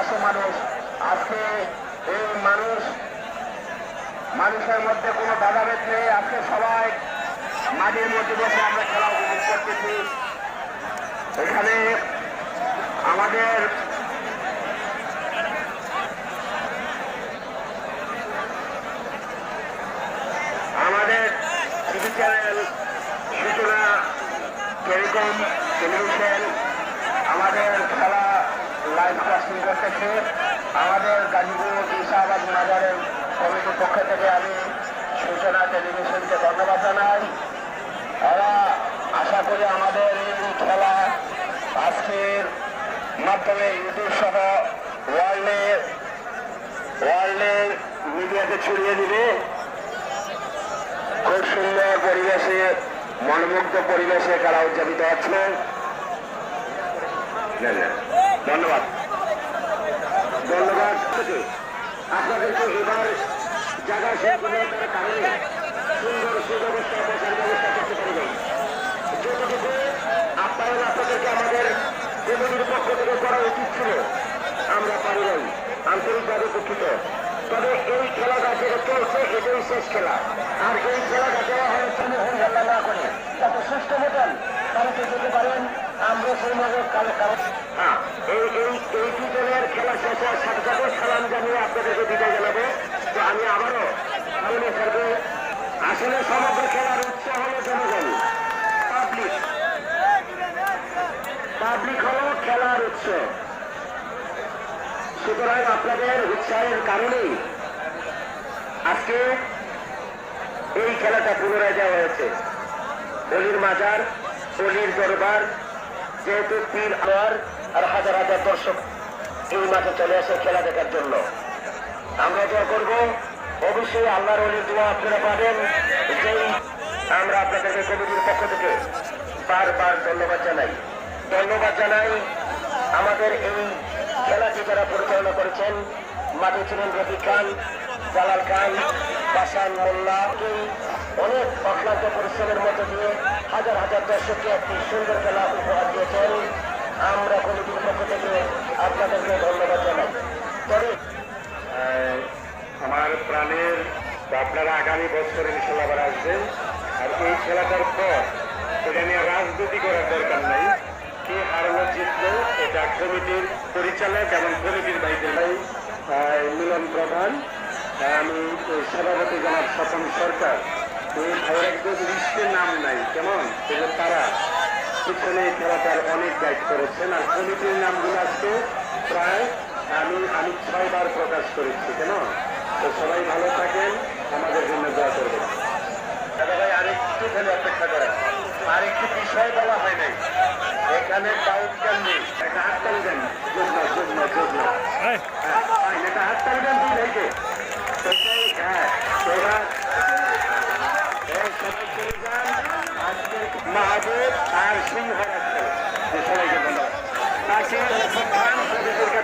আসে মানুষ। আজকে এই মানুষ, মানুষের মধ্যে কোনো ভেদাভেদ নেই। আজকে সবাই মাটির মধ্যে বসে আমরা খেলা উপভোগ করতেছি। এখানে আমাদের আমাদের TV channel Suchona telecom television, আমাদের আমাদের গাজীপুর ইসাহাবাদ মাজারের কমিটির পক্ষ থেকে আমি সূচনা টেলিভিশনকে ধন্যবাদ জানাই। এরা আশা করি আমাদের এই খেলা আজকের মাধ্যমে ইউটিউব সহ ওয়ার্ল্ডের ওয়ার্ল্ডের মিডিয়াতে ছড়িয়ে দিবে। খুব সুন্দর পরিবেশে মনোমুগ্ধ পরিবেশে খেলা উদযাপিত হচ্ছে। না, না, ধন্যবাদ। ধন্যবাদ আপনাদেরকে এবার জায়গা সংকীর্ণতার কারণে সুন্দর সুব্যবস্থা বসার ব্যবস্থা করতে পারবেন যতটুকু আপনারা আপনাদেরকে আমাদের কমিটির পক্ষ থেকে করা আমরা দুঃখিত তবে এই খেলাটা যেটা চলছে এটাই শেষ খেলা আর এই খেলাটা দেওয়া হয় সমুখীন খেলা না করে যাতে সুস্থ মতন কালকে যেতে পারেন আমরা সেইভাবে কালে হ্যাঁ এই এই এই দুজনের খেলা শেষ সালাম জানিয়ে আপনাদেরকে বিদায় জানাব। তো আমি আবারও সামনে স্যারকে আসলে সমগ্র খেলার উৎস হলো জনগণ। পাবলিক। পাবলিক হলো খেলার উৎস। সুতরাং আপনাদের উৎসাহের কারণেই আজকে এই খেলাটা পুনরায় দেওয়া হয়েছে। অলির মাজার, অলির দরবার যেহেতু পীর আর আর হাজার হাজার দর্শক এই মাঠে চলে আসে খেলা দেখার জন্য। আমরা দোয়া করব, অবশ্যই আল্লাহর অলির দোয়া আপনারা পাবেন। যেই আমরা আপনাদেরকে কমিটির পক্ষ থেকে বারবার ধন্যবাদ জানাই। ধন্যবাদ জানাই আমাদের এই খেলাটি যারা পরিচালনা করেছেন, মাঠে ছিলেন রফিক খান, জালাল খান বাসান মোল্লা। এই অনেক অক্লান্ত পরিশ্রমের মধ্যে দিয়ে হাজার হাজার দর্শককে একটি সুন্দর খেলা উপহার দিয়েছেন। আমরা কমিটির পক্ষ থেকে আপনাদেরকে ধন্যবাদ জানাই। তবে আমার প্রাণের আপনারা আগামী বছর ইনশাল্লাহ আবার আসবেন। আর এই খেলাটার পর এটা নিয়ে রাজনীতি করার দরকার নাই। কে হারলো, জিতলো, এটা কমিটির পরিচালক এবং কমিটির ভাইদের ভাই মিলন প্রধান। আমি সভাপতি জনাব স্বপন সরকার। এই ভাইয়ের একদম লিস্টে নাম নাই কেমন? তারা পিছনে খেলাটার অনেক গাইড করেছেন আর কমিটির নামগুলো আজকে প্রায় আমি আমি ছয়বার প্রকাশ করেছি কেন তো সবাই ভালো থাকেন আমাদের জন্য দোয়া করবেন। দাদা ভাই আরেকটু খালি অপেক্ষা করেন। আরেকটি বিষয় বলা হয় নাই। এখানে কাউন্টার নেই? একটা হাত তালি দেন যোগনা যোগনা যোগনা হ্যাঁ একটা হাত দেন দুই ভাইকে সেটাই হ্যাঁ এবার এই সবাই চলে যান আজকে মাহবুব আর সিংহ রাখছে যে সবাইকে ধন্যবাদ তাকে খান সদস্যের কাছে আসবে। এখানে সমান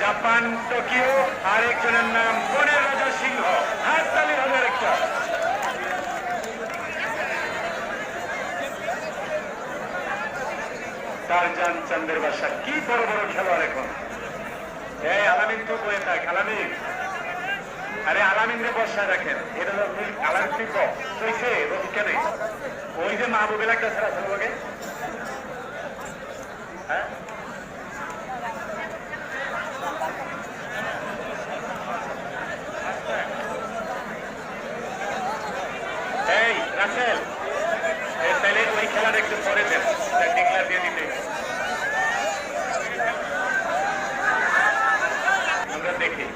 জাপান, টোকিও আর একজনের নাম বনের রাজা সিংহ। হাত তালি হবে একটা টারজান চান্দের বাসা, কি বড় বড় খেলোয়াড় এখন। এই আলামিন তো বয়ে থাক, আলামিন। আরে, আলামিনরে বসা রাখেন। এটা মিল- আলামিন শিল্প রবি কেন ওই যে মাহবুব এলাকা ছাড়া আছে হ্যাঁ এই রাসেল এই তাহলে ওই খেলার একটু পরে দেন ডিক্লার দিয়ে দিতে আমরা দেখি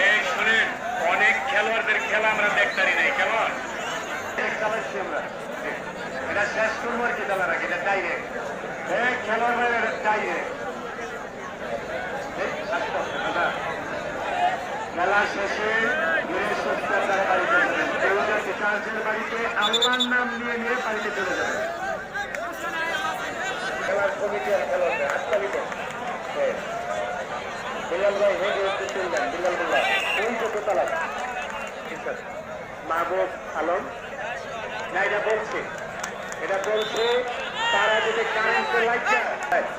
এই শুনেন অনেক খেলোয়াড়দের খেলা আমরা দেখতারি নাই, কেমন? এটা শেষ করব আর কি চালার আগে, এটা ডাইরেক্ট এই খেলোয়াড় ডাইরেক্ট খেলা শেষে বাড়িতে কেউ বাড়িতে আল্লাহর নাম নিয়ে নিয়ে বাড়িতে চলে যাবে। খেলার কমিটি আর খেলোয়াড় হাততালিতে বিলাল ভাই, হেঁটে একটু চলবেন বিলাল বললাম কোন চোখে তালা আছে মাহবুব আলম। না এটা বলছে। এটা বলছে তারা যদি কারেন্টের লাইট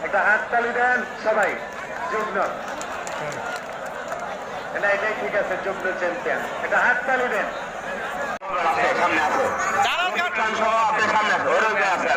একটা হাততালি দেন সবাই যুগ্ন এটা এটাই ঠিক আছে যুগ্ন চ্যাম্পিয়ন এটা হাততালি দেন। সামনে আছে সামনে আছে ওর আছে